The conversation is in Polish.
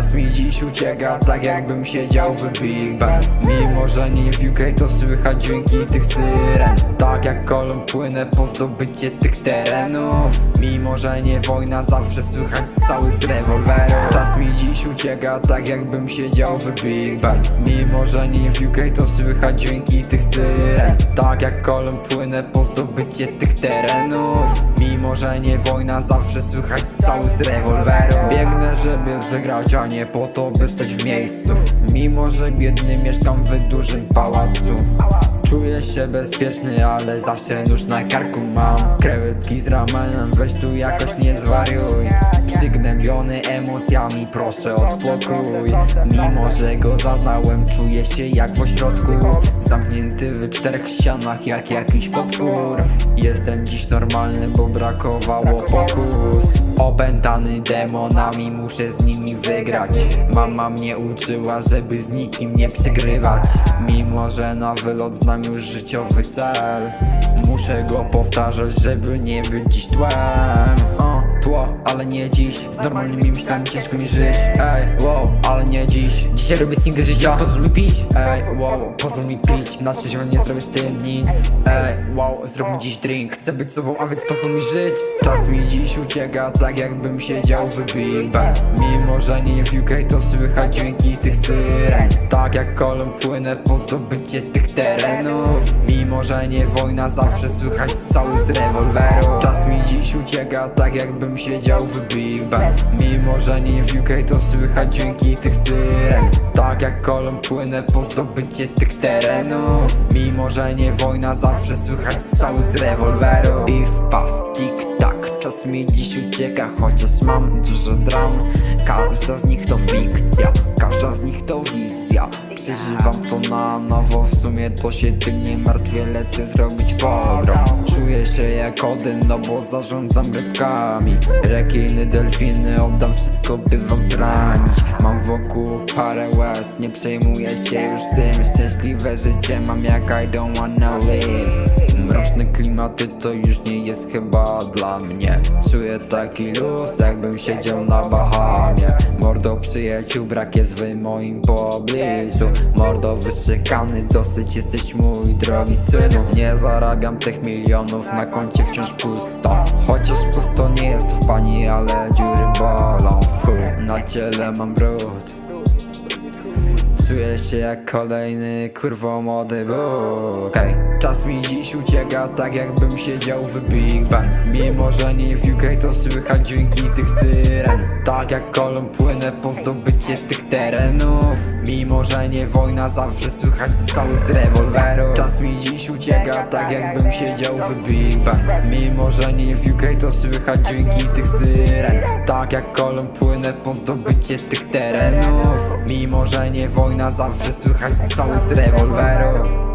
Czas mi dziś ucieka, tak jakbym siedział w Big Bang. Mimo, że nie w UK to słychać dźwięki tych syren. Tak jak kolą płynę po zdobycie tych terenów. Mimo, że nie wojna, zawsze słychać strzały z rewolweru. Czas mi dziś ucieka, tak jakbym siedział w Big Bang. Mimo, że nie w UK to słychać dźwięki tych syren. Tak jak kolą płynę po zdobycie tych terenów Mimo, że nie wojna, zawsze słychać strzały z rewolweru. Biegnę, żeby wygrać, a nie po to, by stać w miejscu. Mimo, że biedny mieszkam w dużym pałacu Czuję się bezpieczny, ale zawsze nóż na karku mam. Krewetki z ramenem, weź tu jakoś nie zwariuj. Przygnębiony emocjami, proszę o spokój. Mimo, że go zaznałem, czuję się jak w ośrodku. Zamknięty w czterech ścianach, jak jakiś potwór. Jestem dziś normalny, bo brakowało pokus. Opętany demonami, muszę z nimi wygrać. Mama mnie uczyła, żeby z nikim nie przegrywać. Mimo, że na wylot znam już życiowy cel Muszę go powtarzać, żeby nie być dziś tłem ale nie dziś. Z normalnymi myślami ciężko mi żyć. Ej, wow, ale nie dziś. Dzisiaj robię single życia. Pozwól mi pić. Ej, wow, pozwól mi pić. Na trzeźwo nie zrobię z tym nic. Ej, wow, zrób mi dziś drink. Chcę być sobą, a więc pozwól mi żyć. Czas mi dziś ucieka, tak jakbym siedział w Big Bang Mimo, że nie w UK to słychać dźwięki tych syren. Tak jak kolą płynę po zdobycie tych terenów. Mimo, że nie wojna, zawsze słychać strzały z rewolweru. Czas mi dziś ucieka, tak jakbym siedział Big Bang Mimo, że nie w UK to słychać dźwięki tych syren. Tak jak kolą płynę po zdobycie tych terenów. Mimo, że nie wojna, zawsze słychać strzały z rewolweru. Beef, puff, tik tak Czas mi dziś ucieka, chociaż mam dużo dram. Każda z nich to fikcja, każda z nich to wizja Przeżywam to na nowo, w sumie to się tym nie martwię Lecę zrobić pogrom. Czuję się jak Odyn, no bo zarządzam rybkami Rekiny, delfiny, oddam wszystko by was zranić. Mam wokół parę łez, nie przejmuję się już tym. Szczęśliwe życie mam jak I don't wanna live Mroczne klimaty to już nie jest chyba dla mnie. Czuję taki luz, jakbym siedział na Bahamie. Mordo przyjaciół, brak jest w moim pobliżu. Mordo wyszczekany, dosyć jesteś mój drogi synu. Nie zarabiam tych milionów, na koncie wciąż pusto. Chociaż pusto nie jest w pani, ale dziury bolą. Fu, na ciele mam brud Czuję się jak kolejny kurwo młody Bóg czas mi dziś ucieka tak jakbym siedział w Big Bang. Mimo, że nie w UK to słychać dźwięki tych syren. Tak jak kolą płynę po zdobycie tych terenów. Mimo, że nie wojna zawsze słychać strzały z rewolweru. Czas tak jakbym siedział w Big Bang Mimo, że nie w UK to słychać dźwięki tych syren. Tak jak kolą płynę po zdobycie tych terenów. Mimo, że nie wojna zawsze słychać strzały z rewolweru